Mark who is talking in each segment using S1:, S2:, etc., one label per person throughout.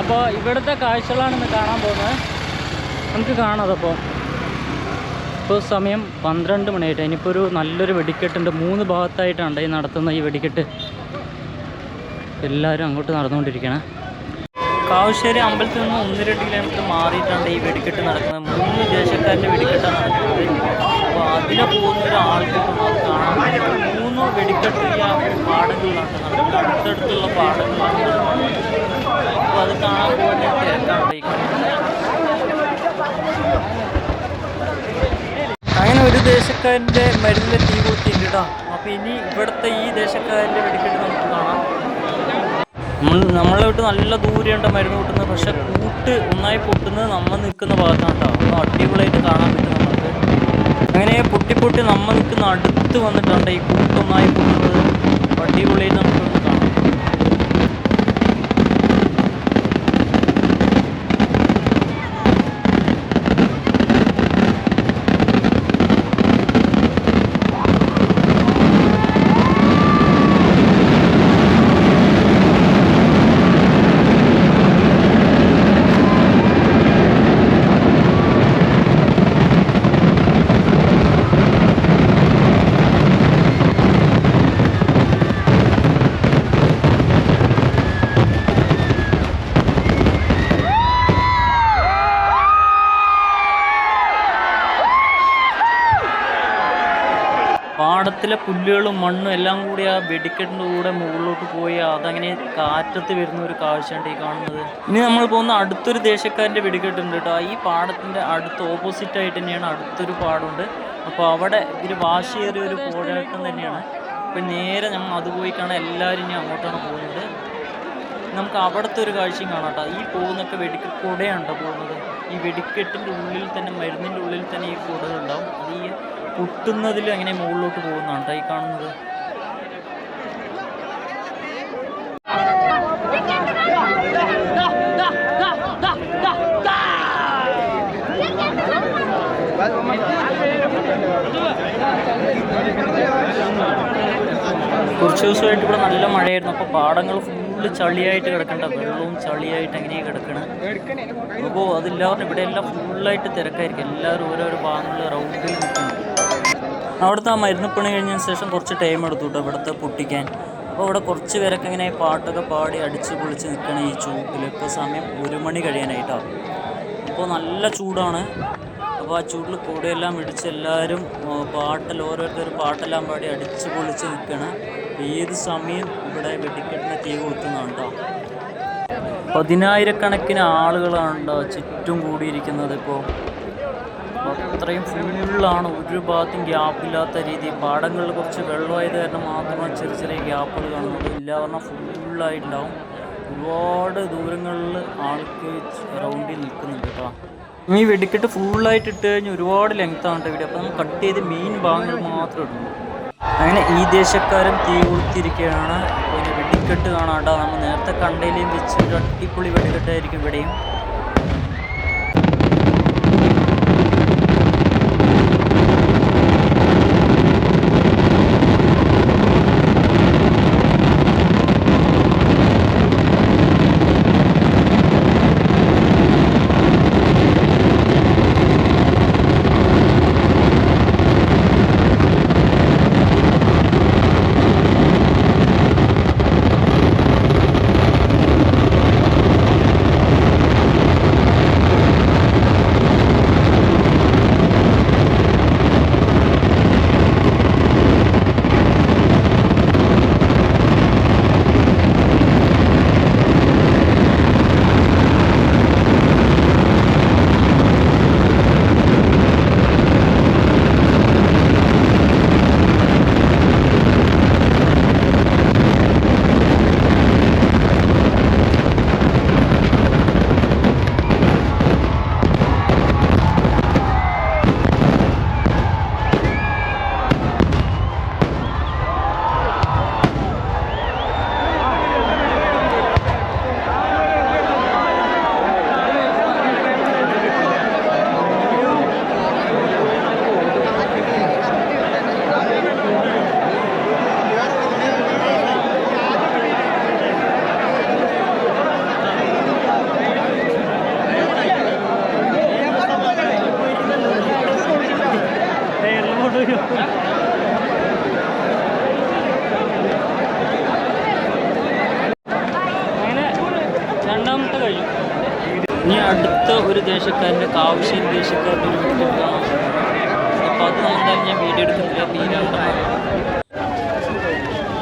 S1: അപ്പോൾ ഇവിടുത്തെ കാഴ്ചകളാണ് ഇന്ന് കാണാൻ പോകുന്നത്. നമുക്ക് കാണാം അതപ്പോൾ ഇപ്പോൾ സമയം പന്ത്രണ്ട് മണിയായിട്ട്. ഇനിയിപ്പോൾ ഒരു നല്ലൊരു വെടിക്കെട്ടുണ്ട്. മൂന്ന് ഭാഗത്തായിട്ടാണ് ഈ നടത്തുന്ന ഈ വെടിക്കെട്ട്. എല്ലാവരും അങ്ങോട്ട് നടന്നുകൊണ്ടിരിക്കുകയാണ് കാവശ്ശേരി അമ്പലത്തിൽ നിന്ന് ഒന്ന് രണ്ട് കിലോമീറ്റർ മാറിയിട്ടാണ് ഈ വെടിക്കെട്ട് നടക്കുന്നത്. മൂന്ന് ദേശക്കാരന്റെ വെടിക്കെട്ടാണ് നടക്കുന്നത്. അപ്പോൾ അതിനെ പോകുന്ന ആൾക്കാർക്ക് ആൾക്കൂട്ടം കാണാൻ മൂന്ന് വെടിക്കെട്ട് പാടങ്ങളിലാണ് നടക്കുന്നത്. അടുത്തടുത്തുള്ള പാടങ്ങളാണ് അപ്പോൾ അത് കാണാൻ തിരക്കാണ് അങ്ങനെ ഒരു ദേശക്കാരന്റെ മരുന്നിലെ തീ കൊത്തിയിട്ടുണ്ട് കേട്ടോ അപ്പോൾ ഇനി ഇവിടുത്തെ ഈ ദേശക്കാരന്റെ വെടിക്കെട്ട് നമുക്ക് കാണാം. നമ്മളെ വിട്ട് നല്ല ദൂരെയുണ്ട് മരുന്ന് കൂട്ടുന്നത്. പക്ഷെ കൂട്ട് ഒന്നായി പൊട്ടുന്നത് നമ്മൾ നിൽക്കുന്ന ഭാഗത്താണ് കേട്ടോ അടിപൊളിയായിട്ട് കാണാൻ പറ്റും നമുക്ക്. അങ്ങനെ പൊട്ടി പൊട്ടി നമ്മൾ നിൽക്കുന്ന അടുത്ത് വന്നിട്ടുണ്ട് ഈ കൂട്ടൊന്നായി പൊട്ടുന്നത്. അടിപൊളിയായിട്ട് പാടത്തിലെ പുല്ലുകളും മണ്ണും എല്ലാം കൂടി ആ വെടിക്കെട്ടിന്റെ കൂടെ മുകളിലോട്ട് പോയി അതങ്ങനെ കാറ്റത്ത് വരുന്ന ഒരു കാഴ്ചയാണ് ഈ കാണുന്നത്. ഇനി നമ്മൾ പോകുന്ന അടുത്തൊരു ദേശക്കാരന്റെ വെടിക്കെട്ടുണ്ട് കേട്ടോ. ഈ പാടത്തിന്റെ അടുത്ത് ഓപ്പോസിറ്റ് ആയിട്ട് തന്നെയാണ് അടുത്തൊരു പാടമുണ്ട് അപ്പോൾ അവിടെ ഒരു വാശിയേറിയ ഒരു പോരാട്ടം തന്നെയാണ്. അപ്പോൾ നേരെ നമ്മൾ അത് പോയി കാണാൻ എല്ലാവരും ഇനി അങ്ങോട്ടാണ് പോകുന്നത്. നമുക്ക് അവിടുത്തെ ഒരു കാഴ്ചയും കാണാം കേട്ടോ. ഈ പോകുന്നൊക്കെ വെടിക്കെട്ട് കുടയാണ് പോകുന്നത്? ഈ വെടിക്കെട്ടിന്റെ ഉള്ളിൽ തന്നെ മരുന്നിന്റെ ഉള്ളിൽ തന്നെ ഈ കുടകളുണ്ടാവും അത് ഈ പൊട്ടുന്നതിൽ അങ്ങനെ മുകളിലോട്ട് പോകുന്നതാണ് ഈ കാണുന്നത്? കുറച്ച് ദിവസമായിട്ട് ഇവിടെ നല്ല മഴയായിരുന്നു. അപ്പോൾ പാടങ്ങൾ ഫുള്ള് ചളിയായിട്ട് കിടക്കണ്ട. വെള്ളവും ചളിയായിട്ട് അങ്ങനെ കിടക്കണം? അപ്പോൾ അതെല്ലാവരും ഇവിടെ എല്ലാം ഫുള്ളായിട്ട് തിരക്കായിരിക്കും. എല്ലാവരും ഓരോരോ ഭാഗങ്ങളിൽ റൗണ്ടിൽ നിൽക്കണം അവിടുത്തെ ആ മരുന്ന് പണി കഴിഞ്ഞതിന് ശേഷം കുറച്ച് ടൈം എടുത്തു കേട്ടോ ഇവിടുത്തെ പൊട്ടിക്കാൻ. അപ്പോൾ ഇവിടെ കുറച്ച് പേരൊക്കെ ഇങ്ങനെ പാട്ടൊക്കെ പാടി അടിച്ച് പൊളിച്ച് നിൽക്കണ ഈ ചൂട്ടിൽ ഇപ്പോൾ സമയം ഒരു മണി കഴിയാനായിട്ടോ. അപ്പോൾ നല്ല ചൂടാണ്. അപ്പോൾ ആ ചൂടിൽ കൂടെയെല്ലാം ഇടിച്ച് എല്ലാവരും പാട്ടിൽ ഓരോരുത്തർ പാട്ടെല്ലാം പാടി അടിച്ച് പൊളിച്ച് നിൽക്കണം ഏത് സമയം ഇവിടെ വെടിക്കെട്ടിന് തീ കൊളുത്തുന്നതാണ് കേട്ടോ പതിനായിരക്കണക്കിന് ആളുകളാണ് ട്ടോ ചുറ്റും കൂടിയിരിക്കുന്നത് ഇപ്പോൾ അത്രയും ഫുള്ളാണ് ഒരു ഭാഗത്തും ഗ്യാപ്പില്ലാത്ത രീതി പാടങ്ങളിൽ കുറച്ച് വെള്ളമായത് കാരണം മാത്രമാണ് ചെറിയ ചെറിയ ഗ്യാപ്പുകൾ കാണുന്നത്. ഇല്ല പറഞ്ഞാൽ ഫുള്ളായിട്ടുണ്ടാവും ഒരുപാട് ദൂരങ്ങളിൽ ആൾക്ക് റൗണ്ടിൽ നിൽക്കുന്നുണ്ട് കേട്ടോ. ഈ വെടിക്കെട്ട് ഫുള്ളായിട്ട് ഇട്ട് കഴിഞ്ഞാൽ ഒരുപാട് ലെങ്ത് ആണ് ഇവിടെ അപ്പോൾ നമ്മൾ കട്ട് ചെയ്ത് മെയിൻ ഭാഗങ്ങൾ മാത്രം ഇടുന്നു അങ്ങനെ ഈ ദേശക്കാരൻ തീ കൊളുത്തിരിക്കുകയാണ് ഇതിന്റെ വെടിക്കെട്ട് കാണാണ്ട നമ്മൾ നേരത്തെ കണ്ടയിലേയും വെച്ച് ഒരു അടിപൊളി വെടിക്കെട്ടായിരിക്കും ഇവിടെയും. ഒരു ദേശക്കാരന്റെ കാവശ്യം ദേശക്കാരുടെ ഒരു വീട്ടിൽ അപ്പോൾ അത് എന്തായാലും ഞാൻ വീഡിയോ എടുക്കുന്നില്ല തീരാണ്ട്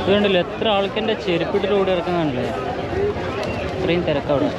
S1: ഇതുകൊണ്ടല്ലോ എത്ര ആൾക്കെന്റെ ചെരുപ്പിട്ടിലൂടെ ഇറക്കുന്നുണ്ടല്ലേ ഇത്രയും തിരക്കവിടെ